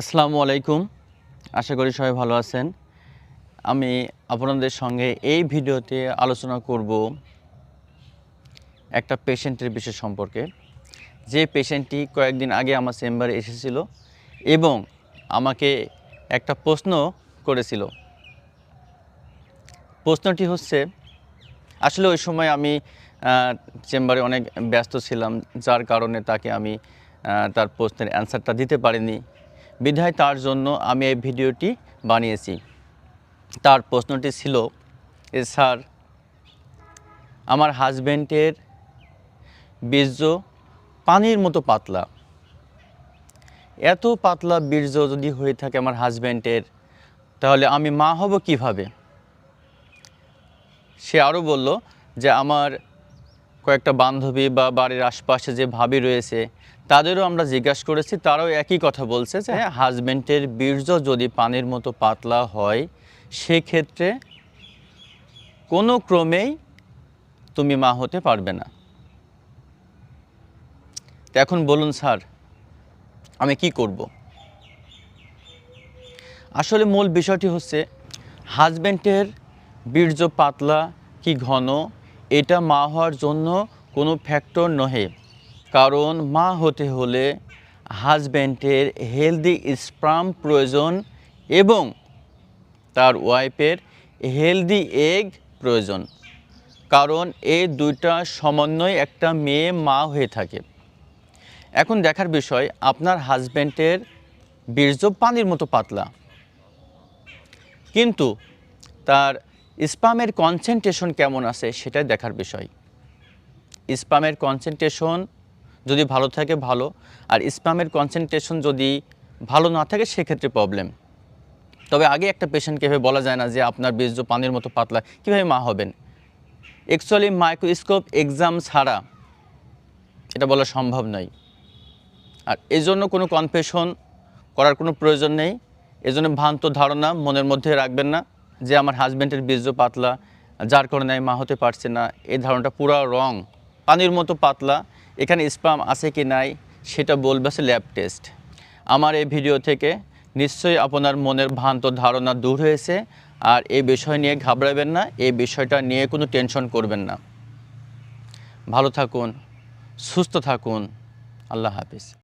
আসসালামু আলাইকুম। আশা করি সবাই ভালো আছেন। আমি আপনাদের সঙ্গে এই ভিডিওতে আলোচনা করব একটা পেশেন্টের বিষয় সম্পর্কে। যে পেশেন্টটি কয়েকদিন আগে আমার চেম্বারে এসেছিল এবং আমাকে একটা প্রশ্ন করেছিল। প্রশ্নটি হচ্ছে, আসলে ওই সময় আমি চেম্বারে অনেক ব্যস্ত ছিলাম, যার কারণে তাকে আমি তার প্রশ্নের অ্যান্সারটা দিতে পারিনি। বিধায় তার জন্য আমি এই ভিডিওটি বানিয়েছি। তার প্রশ্নটি ছিল স্যার, আমার হাজব্যান্ডের বীর্য পানির মতো পাতলা। এত পাতলা বীর্য যদি হয়ে থাকে আমার হাজব্যান্ডের তাহলে আমি মা হব কীভাবে? সে আরও বলল যে, আমার কয়েকটা বান্ধবী বা বাড়ির আশপাশে যে ভাবি রয়েছে তাদেরও আমরা জিজ্ঞাসা করেছি। তারাও একই কথা বলছে যে হাজব্যান্ডের বীর্য যদি পানির মতো পাতলা হয় সেক্ষেত্রে কোনো ক্রমেই তুমি মা হতে পারবে না। তো এখন বলুন স্যার আমি কি করব? আসলে মূল বিষয়টি হচ্ছে হাজব্যান্ডের বীর্য পাতলা কি ঘন? এটা মা হওয়ার জন্য কোনো ফ্যাক্টর নহে। কারণ মা হতে হলে হাজব্যান্ডের হেলদি স্প্রাম প্রয়োজন এবং তার ওয়াইফের হেলদি এগ প্রয়োজন। কারণ এই দুইটা সমন্বয় একটা মেয়ে মা হয়ে থাকে। এখন দেখার বিষয়, আপনার হাজব্যান্ডের বীর্য পানির মতো পাতলা। কিন্তু তার স্পামের কনসেন্ট্রেশন কেমন আছে সেটাই দেখার বিষয়। স্পামের কনসেন্ট্রেশন যদি ভালো থাকে, ভালো। আর স্পামের কনসেন্ট্রেশন যদি ভালো না থাকে, সেক্ষেত্রে প্রবলেম তবে আগে একটা পেশেন্টকে এভাবে বলা যায় না যে আপনার বীর্য পানির মতো পাতলা, কীভাবে মা হবেন? অ্যাকচুয়ালি মাইক্রোস্কোপ এক্সাম ছাড়া এটা বলা সম্ভব নয়। আর এই জন্য কোনো কনফেশন করার কোনো প্রয়োজন নেই। এজন্য ভ্রান্ত ধারণা মনের মধ্যে রাখবেন না। যে আমার হাজব্যান্ডের বীর্য পাতলা, যার কারণে আমি মা হতে পারছি না, এই ধারণাটা পুরো রং পানির মতো পাতলা, এখানে স্পাম আছে কি নাই, সেটা বলবে আছে ল্যাব টেস্ট আমার এই ভিডিও থেকে নিশ্চয়ই আপনার মনের ভ্রান্ত ধারণা দূর হয়েছে, আর এই বিষয় নিয়ে ঘাবড়াবেন না, এই বিষয়টা নিয়ে কোনো টেনশন করবেন না। ভালো থাকুন, সুস্থ থাকুন। আল্লাহ হাফিজ।